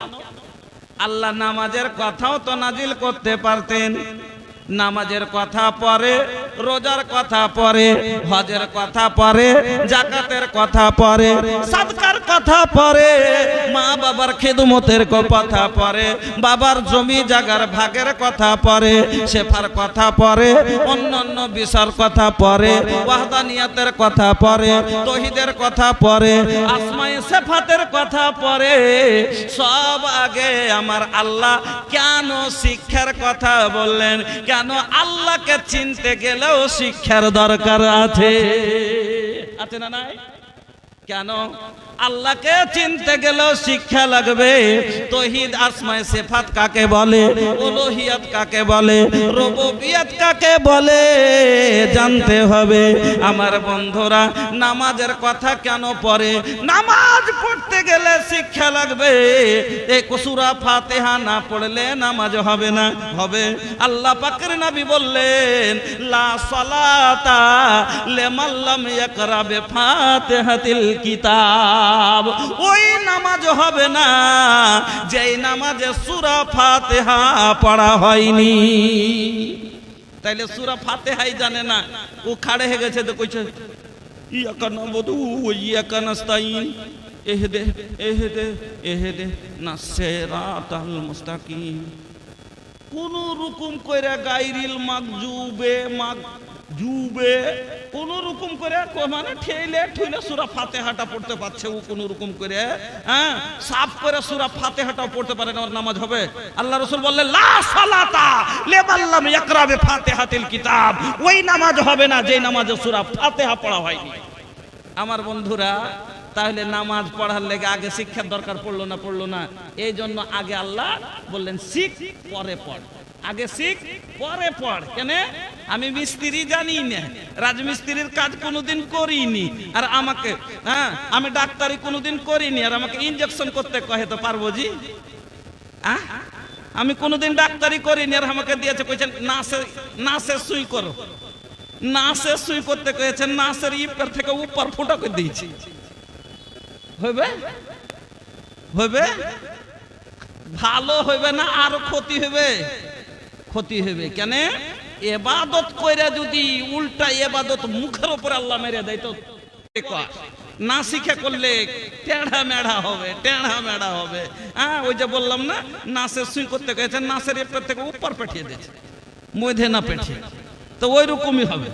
আল্লাহ নামাজের কথাও তো নাজিল করতে পারতেন নামাজের কথা পরে রোজার কথা পরে হজের কথা পরে জাকাতের কথা পরে সাদকার কথা পরে মা বাবার খেদমতের কথা পরে বাবার জমি জাগার ভাগের কথা পরে শেফার কথা পরে অন্যান্য বিষয়ের কথা পরে ওয়াহদানিয়াতের কথা পরে তহিদের কথা পরে আসমাই সেফাতের কথা পরে, সব আগে আমার আল্লাহ কেন শিক্ষার কথা বললেন? কেন আল্লাহকে চিনতে গেলেও শিক্ষার দরকার আছে? আছে না নাই? কেন? আল্লাহকে চিনতে গেলেও শিক্ষা লাগবে। তহিদ আসমায় সেফাত কাকে বলে? উলুহিয়াত কাকে বলে? রুবুবিয়াত কাকে বলে? জানতে হবে। আমার বন্ধুরা, নামাজের কথা কেন পড়ে? নামাজ পড়তে গেলে শিক্ষা লাগবে। এ কসুরা ফাতেহা না পড়লে নামাজ হবে না। হবে। আল্লাহ পাকের নাবি বললেন, লা সালাতা লিমাল্লাম ইয়াকরা বিফাতিহাতিল কিতাব। ওই নামাজ হবে না, যেই নামাজে সূরা ফাতিহা পড়া হয়নি। তাইলে সূরা ফাতিহাই জানে না, ও খাড়ে হয়ে গেছে তো কইছে, ইয়াকা নাবুদু ওয়া ইয়াকা নাস্তাইন এহদে এহদে এহদে, নাসিরাতাল মুস্তাকিম। কোন রকম করে গাইরিল মাগজুবে মাগ জুবে, কোন রকম করে মানে ঠেলে ঠুলে সুরা ফাতেহাটা পড়তে পারছে ও কোন রকম করে হ্যাঁ? সাফ করে সুরা ফাতেহাটাও পড়তে পারে না, ওর নামাজ হবে। আল্লাহ রসুল বললেন, লা সালাতা লেবাল্লাম ইয়াকরাবে ফাতিহাতিল কিতাব। ওই নামাজ হবে না যে নামাজে সুরা ফাতেহা পড়া হয়নি। আমার বন্ধুরা তাহলে নামাজ পড়ার লেগে আগে শিক্ষার দরকার পড়ল না পড়ল না। এই জন্য আগে আল্লাহ বললেন, শিখ, পরে পড়। আগে শিখ, পরে পড়। কেন? আমি মিস্ত্রি জানি না। রাজমিস্ত্রির কাজ কোনোদিন করিনি। আর আমাকে হ্যাঁ আমি ডাক্তারি কোনোদিন করিনি। আর আমাকে ইনজেকশন করতে কহে তো পারব জি? আমি কোনোদিন ডাক্তারি করিনি। আর আমাকে দিয়েছে কইছেন নাসে নাসে সুই করো। নাসে সুই করতে কয়েছেন নাসের ইপের থেকে উপর ফুটো করে দিয়েছি। হইবে? হইবে? ভালো হইবে না আরও ক্ষতি হইবে? ক্ষতি হইবে কেন? এবাদত কইরা যদি উল্টা এবাদত মুখের উপর আল্লাহ মেরে দেয় তো। না শিখে করলে টেढ़া মেঢ়া হবে টেढ़া মেঢ়া হবে। হ্যাঁ ওই যে বললাম না, নাচের সুই করতে গেছে, নাচের এপের থেকে উপর পেঠিয়ে দিয়েছে মধ্যে না পেঠিয়ে তো ওই রকমই হবে।